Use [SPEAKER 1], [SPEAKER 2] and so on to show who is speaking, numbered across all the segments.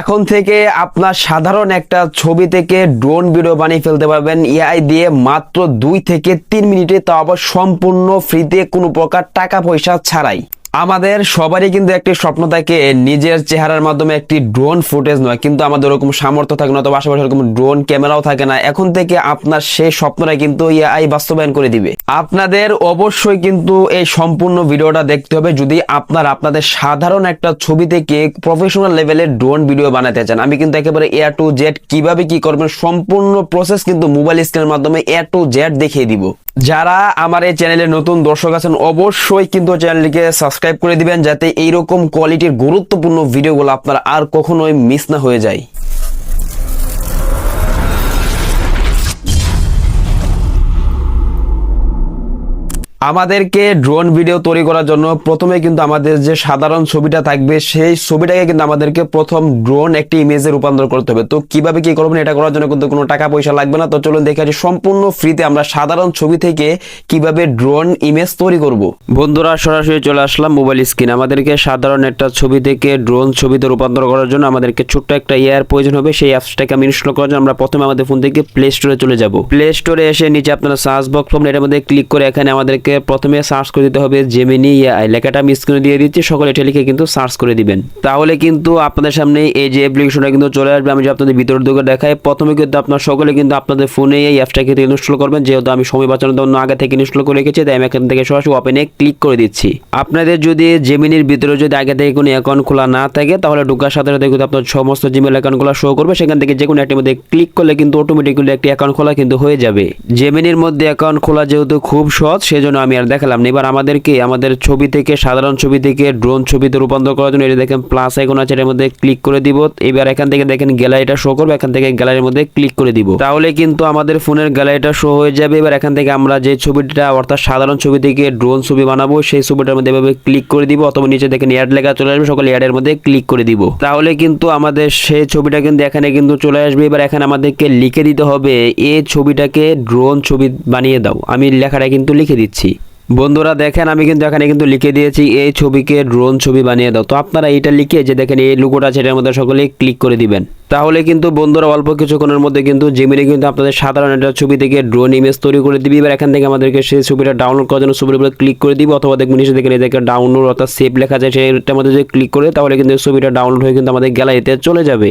[SPEAKER 1] এখন থেকে আপনার সাধারণ একটা ছবি থেকে ড্রোন ভিডিও বানিয়ে ফেলতে পারবেন। এআই দিয়ে মাত্র দুই থেকে তিন মিনিটে, তা আবার সম্পূর্ণ ফ্রিতে কোনো প্রকার টাকা পয়সা ছাড়াই। আমাদের সবারই কিন্তু একটি স্বপ্ন থাকে নিজের চেহারার মাধ্যমে একটি ড্রোন ফুটেজ নয় কিন্তু আমাদের ওরকম সামর্থ্য থাকে না, অথবা আশেপাশে এরকম ড্রোন ক্যামেরাও থাকে না। এখন থেকে আপনার সেই স্বপ্নটা কিন্তু এআই বাস্তবায়ন করে দিবে। আপনাদের অবশ্যই কিন্তু এই সম্পূর্ণ ভিডিওটা দেখতে হবে। যদি আপনার, আপনাদের সাধারণ একটা ছবি থেকে প্রফেশনাল লেভেলের ড্রোন ভিডিও বানাতে চান, আমি কিন্তু একেবারে এ টু জেড কীভাবে কি করবেন, সম্পূর্ণ প্রসেস কিন্তু মোবাইল স্ক্রিনের মাধ্যমে এ টু জেড দেখিয়ে দিব। যারা আমার এই চ্যানেলে নতুন দর্শক আছেন, অবশ্যই কিন্তু চ্যানেলটিকে সাবস্ক্রাইব করে দিবেন, যাতে এইরকম কোয়ালিটির গুরুত্বপূর্ণ ভিডিওগুলো আপনার আর কখনোই মিস না হয়ে যায়। আমাদেরকে ড্রোন ভিডিও তৈরি করার জন্য প্রথমে কিন্তু আমাদের যে সাধারণ ছবিটা থাকবে, সেই ছবিটাকে কিন্তু আমাদেরকে প্রথম ড্রোন একটি ইমেজে রূপান্তর করতে হবে। তো কীভাবে কি করবেন এটা করার জন্য কিন্তু কোনো টাকা পয়সা লাগবে না। তো চলুন দেখে আসি, সম্পূর্ণ ফ্রিতে আমরা সাধারণ ছবি থেকে কীভাবে ড্রোন ইমেজ তৈরি করব। বন্ধুরা, সরাসরি চলে আসলাম মোবাইল স্ক্রিন আমাদেরকে সাধারণ একটা ছবি থেকে ড্রোন ছবিতে রূপান্তর করার জন্য আমাদেরকে ছোট্ট একটা ইয়ার প্রয়োজন হবে। সেই অ্যাপসটাকে আমি ইনস্টল করার জন্য আমরা প্রথমে আমাদের ফোন থেকে প্লে স্টোরে চলে যাব। প্লে স্টোরে এসে নিচে আপনারা সার্চ বক্স পাবেন এটার মধ্যে ক্লিক করে এখানে আমাদেরকে প্রথমে সার্চ করে দিতে হবে জেমিনি এআই লেখাটা আমি স্ক্রিনে দিয়ে দিচ্ছি, সকলে এটা লিখে কিন্তু সার্চ করে দিবেন। তাহলে কিন্তু আপনাদের সামনে এই যে অ্যাপ্লিকেশনটা কিন্তু চলে আসবে, আমি যে আপনাদের ভিতরের দিকে দেখাই, প্রথমে কিন্তু আপনার সকলে কিন্তু আপনাদের ফোনে এই অ্যাপসটাকে ইনস্টল করবেন, যেহেতু আমি সময় বাঁচানোর জন্য আগে থেকে ইনস্টল করে রেখেছি, তাই আমি এখান থেকে সরাসরি ওপেনে ক্লিক করে দিচ্ছি। আপনাদের যদি জেমিনির ভিতরে যদি আগে থেকে কোনো অ্যাকাউন্ট খোলা না থাকে, তাহলে ঢোকার সাথে সাথে কিন্তু আপনার সমস্ত জিমেল অ্যাকাউন্টগুলো শো করবে, সেখান থেকে যে কোনো একটির মধ্যে ক্লিক করলে কিন্তু অটোমেটিক্যালি একটি অ্যাকাউন্ট খোলা কিন্তু হয়ে যাবে। জেমিনির মধ্যে অ্যাকাউন্ট খোলা যেহেতু খুব সহজ, সেজন্য আমি আর দেখালাম না। এবার আমাদেরকে, আমাদের ছবি থেকে, সাধারণ ছবি থেকে ড্রোন ছবিতে রূপান্তর করার জন্য এটা দেখেন প্লাস আইকন আছে, এর মধ্যে ক্লিক করে দিব। এবার এখান থেকে দেখেন গ্যালারিটা শো করবে, এখান থেকে গ্যালারির মধ্যে ক্লিক করে দিব। তাহলে কিন্তু আমাদের ফোনের গ্যালারিটা শো হয়ে যাবে। এবার এখান থেকে আমরা যে ছবিটা, অর্থাৎ সাধারণ ছবি থেকে ড্রোন ছবি বানাবো, সেই ছবিটার মধ্যে এভাবে ক্লিক করে দিব। অথবা নিচে দেখেন অ্যাড লেখা চলে আসবে, সকল অ্যাডের মধ্যে ক্লিক করে দিব। তাহলে কিন্তু আমাদের সেই ছবিটা কিন্তু এখানে কিন্তু চলে আসবে। এবার এখানে আমাদেরকে লিখে দিতে হবে এই ছবিটাকে ড্রোন ছবি বানিয়ে দাও। আমি লেখাটা কিন্তু লিখে দিচ্ছি। বন্ধুরা দেখেন, আমি কিন্তু এখানে কিন্তু লিখে দিয়েছি, এই ছবিকে ড্রোন ছবি বানিয়ে দাও। তো আপনারা এইটা লিখে যে দেখেন, এই লুকোটা এটার মধ্যে সকলে ক্লিক করে দিবেন। তাহলে কিন্তু বন্ধুরা অল্প কিছুক্ষণের মধ্যে কিন্তু জেমিনি কিন্তু আপনাদের সাধারণ একটা ছবি থেকে ড্রোন ইমেজ তৈরি করে দিবি। এবার এখান থেকে আমাদেরকে সেই ছবিটা ডাউনলোড করার জন্য ছবির উপরে ক্লিক করে দিব। অথবা দেখবেন নিচে দেখেন দেখে ডাউনলোড অর্থাৎ সেভ লেখা যায় সেটার মধ্যে যদি ক্লিক করে, তাহলে কিন্তু ছবিটা ডাউনলোড হয়ে কিন্তু আমাদের গ্যালারিতে চলে যাবে।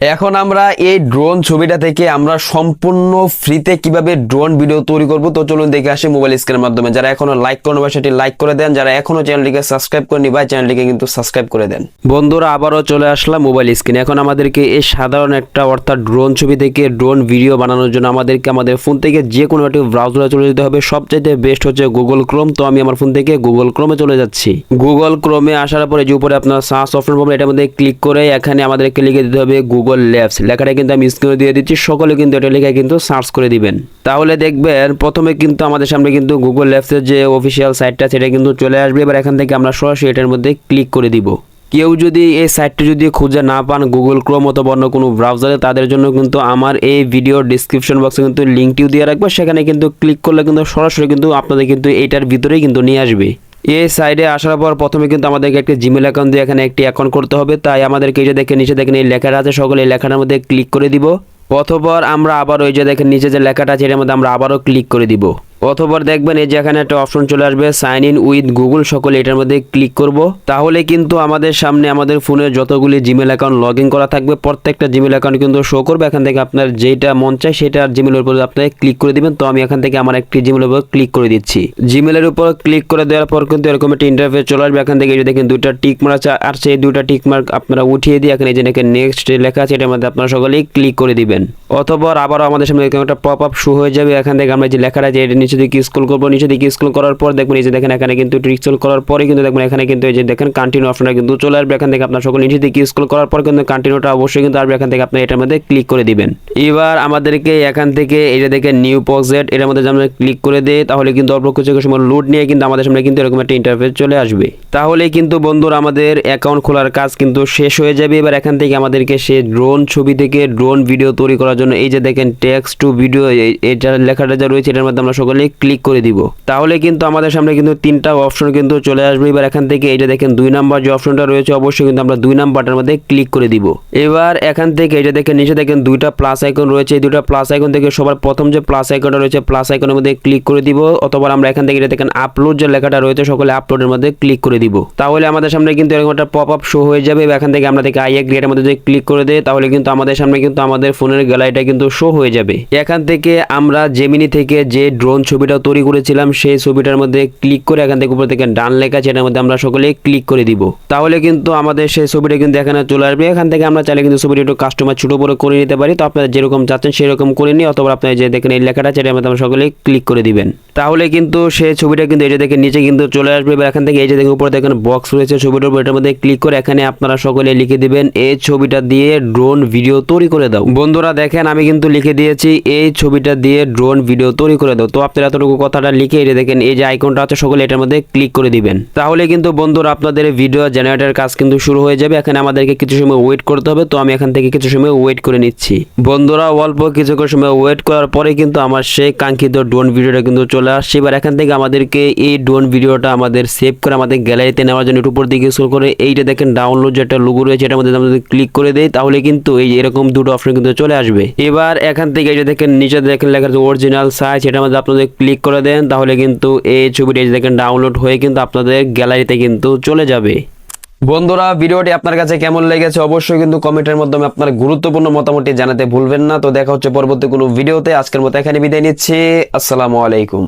[SPEAKER 1] এখন আমরা এই ড্রোন ছবিটা থেকে আমরা সম্পূর্ণ ফ্রিতে কীভাবে ড্রোন ভিডিও তৈরি করব, তো চলুন দেখে আসি মোবাইল স্ক্রিনের মাধ্যমে। যারা এখনও লাইক করেন বা সেটি লাইক করে দেন। যারা এখনও চ্যানেলটিকে সাবস্ক্রাইব করেনি ভাই চ্যানেলটিকে কিন্তু সাবস্ক্রাইব করে দেন। বন্ধুরা, আবারও চলে আসলাম মোবাইল স্ক্রিনে এখন আমাদেরকে এই সাধারণ একটা, অর্থাৎ ড্রোন ছবি থেকে ড্রোন ভিডিও বানানোর জন্য আমাদেরকে আমাদের ফোন থেকে যে কোনো একটি ব্রাউজারে চলে যেতে হবে। সবচাইতে বেস্ট হচ্ছে গুগল ক্রোম তো আমি আমার ফোন থেকে গুগল ক্রোমে চলে যাচ্ছি। গুগল ক্রোমে আসার পরে যে উপরে আপনার সার্চ অপশন পাবেন, এটার মধ্যে ক্লিক করে এখানে আমাদেরকে লিখে দিতে হবে গুগল ল্যাবস লেখাটা কিন্তু আমি স্ক্রিনে দিয়ে দিচ্ছি, সকলে কিন্তু এটা লিখে কিন্তু সার্চ করে দিবেন। তাহলে দেখবেন, প্রথমে কিন্তু আমাদের সামনে কিন্তু গুগল ল্যাবসের যে অফিসিয়াল সাইটটা সেটা কিন্তু চলে আসবে। এবার এখান থেকে আমরা সরাসরি এটার মধ্যে ক্লিক করে দিব। কেউ যদি এই সাইটটি যদি খুঁজে না পান গুগল ক্রোম অথবা অন্য কোনো ব্রাউজারে তাদের জন্য কিন্তু আমার এই ভিডিওর ডিসক্রিপশন বক্সে কিন্তু লিঙ্কটিও দিয়ে রাখব। সেখানে কিন্তু ক্লিক করলে কিন্তু সরাসরি কিন্তু আপনাদের কিন্তু এটার ভিতরেই কিন্তু নিয়ে আসবে। এই সাইডে আসার পর প্রথমে কিন্তু আমাদেরকে একটি জিমেল অ্যাকাউন্ট দিয়ে এখানে একটি অ্যাকাউন্ট করতে হবে। তাই আমাদেরকে এই যে দেখে নিচে দেখেন এই লেখাটা আছে, সকলে এই লেখাটার মধ্যে ক্লিক করে দিব। অথবা আমরা আবার ওই যে দেখেন, নিচে যে লেখাটা আছে, এটার মধ্যে আমরা আবারও ক্লিক করে দিব। অথবা দেখবেন এই যে এখানে একটা অপশন চলে আসবে সাইন ইন উইথ গুগল সকলে এটার মধ্যে ক্লিক করব। তাহলে কিন্তু আমাদের সামনে আমাদের ফোনে যতগুলি জিমেল অ্যাকাউন্ট লগ করা থাকবে, প্রত্যেকটা জিমেল অ্যাকাউন্ট কিন্তু শো করবে। এখান থেকে আপনার যেটা মন চায় সেটা জিমেলের উপর আপনাকে ক্লিক করে দিবেন। তো আমি এখান থেকে আমার একটি জিমেলের উপর ক্লিক করে দিচ্ছি। জিমেলের উপর ক্লিক করে দেওয়ার পর কিন্তু এরকম একটা ইন্টারফেস চলে আসবে। এখান থেকে দেখেন দুইটা টিক মার্ক আর সেই দুইটা টিক মার্ক আপনারা উঠিয়ে দিয়ে এখানে যে নেক্সট লেখা আছে, এটার মধ্যে আপনারা সকলেই ক্লিক করে দিবেন। অথবা আবারও আমাদের সামনে এরকম একটা পপ আপ শো হয়ে যাবে। এখান থেকে আমরা যে লেখাটা যে নিচে দিকে স্ক্রল করব, নিচে দিকে স্ক্রল করার পর দেখবেন এই যে দেখেন এখানে কিন্তু স্ক্রল করার পরে কিন্তু দেখবেন এখানে কিন্তু এই যে দেখেন কন্টিনিউ অপশনটা কিন্তু চলে আসবে। এখান থেকে আপনার সকল নিচে দিকে স্ক্রল করার পর কিন্তু কন্টিনিউটা অবশ্যই কিন্তু আসবে। এখান থেকে আপনি এটার মধ্যে ক্লিক করে দিবেন। এবার আমাদেরকে এখান থেকে এটা দেখে নিউ প্রজেক্ট এটার মধ্যে আমরা ক্লিক করে দিই তাহলে কিন্তু অল্প কিছু সময় লোড নিয়ে কিন্তু আমাদের সামনে কিন্তু এরকম একটা ইন্টারফেস চলে আসবে। তাহলে কিন্তু বন্ধুরা, আমাদের অ্যাকাউন্ট খোলার কাজ কিন্তু শেষ হয়ে যাবে। এবার এখান থেকে আমাদেরকে সে ড্রোন ছবি থেকে ড্রোন ভিডিও তৈরি করার জন্য এই যে দেখেন টেক্সট টু ভিডিও এটা লেখাটা যা রয়েছে, এটার মধ্যে আমরা সকলে সকলে ক্লিক করে দিব। তাহলে কিন্তু আমাদের সামনে কিন্তু তিনটা অপশন কিন্তু চলে আসবে। এবার এখান থেকে এটা দেখেন দুই নাম্বার যে অপশনটা রয়েছে, অবশ্যই কিন্তু আমরা দুই নাম্বারটার মধ্যে ক্লিক করে দিব। এবার এখান থেকে এটা দেখেন নিচে দেখেন দুইটা প্লাস আইকন রয়েছে। এই দুইটা প্লাস আইকন থেকে সবার প্রথম যে প্লাস আইকনটা রয়েছে প্লাস আইকনের মধ্যে ক্লিক করে দিব। অথবা আমরা এখান থেকে এটা দেখেন আপলোড যে লেখাটা রয়েছে, সকলে আপলোডের মধ্যে ক্লিক করে দিব। তাহলে আমাদের সামনে কিন্তু এরকম একটা পপ আপ শো হয়ে যাবে। এখান থেকে আমরা থেকে আই এগ্রিয়ার মধ্যে যদি ক্লিক করে দেয় তাহলে কিন্তু আমাদের সামনে কিন্তু আমাদের ফোনের গ্যালারিটা কিন্তু শো হয়ে যাবে। এখান থেকে আমরা জেমিনি থেকে যে ড্রোন ছবিটা তৈরি করেছিলাম, সেই ছবিটার মধ্যে ক্লিক করে এখান থেকে উপর থেকে ডান লেখা সেটার মধ্যে আমরা সকলে ক্লিক করে দিব। তাহলে কিন্তু আমাদের সেই ছবিটা কিন্তু এখানে চলে আসবে। এখান থেকে আমরা চাইলে কিন্তু ছবিটা একটু কাস্টমার ছোটো বড় করে নিতে পারি। তো আপনারা যেরকম চাচ্ছেন সেরকম করে নিই অথবা আপনারা যে দেখেন এই লেখাটা সেটার মধ্যে আমরা সকলে ক্লিক করে দিবেন। তাহলে কিন্তু সেই ছবিটা কিন্তু এই যে দেখেন নিচে কিন্তু চলে আসবে, এবার এখান থেকে এই যে দেখেন উপরে দেখেন বক্স রয়েছে ছবিটার উপর, এটার মধ্যে ক্লিক করে এখানে আপনারা সকলে লিখে দিবেন, এই ছবিটা দিয়ে ড্রোন ভিডিও তৈরি করে দাও। বন্ধুরা দেখেন আমি কিন্তু লিখে দিয়েছি, এই ছবিটা দিয়ে ড্রোন ভিডিও তৈরি করে দাও। তো আপনারা এতটুকু কথাটা লিখে যে দেখেন এই যে আইকনটা আছে, সকলে এটার মধ্যে ক্লিক করে দিবেন। তাহলে কিন্তু বন্ধুরা, আপনাদের ভিডিও জেনারেটর কাজ কিন্তু শুরু হয়ে যাবে। এখানে আমাদেরকে কিছু সময় ওয়েট করতে হবে। তো আমি এখান থেকে কিছু সময় ওয়েট করে নিচ্ছি। বন্ধুরা, অল্প কিছুক্ষণ সময় ওয়েট করার পরে কিন্তু আমার সেই কাঙ্ক্ষিত ড্রোন ভিডিওটা কিন্তু চলে আসছে। এবার এখান থেকে আমাদেরকে এই ড্রোন ভিডিওটা আমাদের সেভ করে আমাদের গ্যালারিতে নেওয়ার জন্য একটু উপর দিকে স্ক্রল করে এইটা দেখেন ডাউনলোড যে একটা লোগো রয়েছে, এটার মধ্যে আমাদের ক্লিক করে দেই। তাহলে কিন্তু এই এরকম দুটো অপশন কিন্তু চলে আসবে। এবার এখান থেকে যে দেখেন, নিচে দেখেন লেখা আছে অরিজিনাল সাইজ এটার মধ্যে আপনাদের ক্লিক করে দেন, তাহলে কিন্তু এই ছবিটা দেখেন ডাউনলোড হয়ে কিন্তু আপনাদের গ্যালারিতে কিন্তু চলে যাবে। বন্ধুরা, ভিডিওটি আপনার কাছে কেমন লেগেছে অবশ্যই কিন্তু কমেন্টের মাধ্যমে আপনার গুরুত্বপূর্ণ মতামতটি জানাতে ভুলবেন না। তো দেখা হচ্ছে পরবর্তী কোনো ভিডিওতে। আজকের মতো এখানে বিদায় নিচ্ছি। আসসালামু আলাইকুম।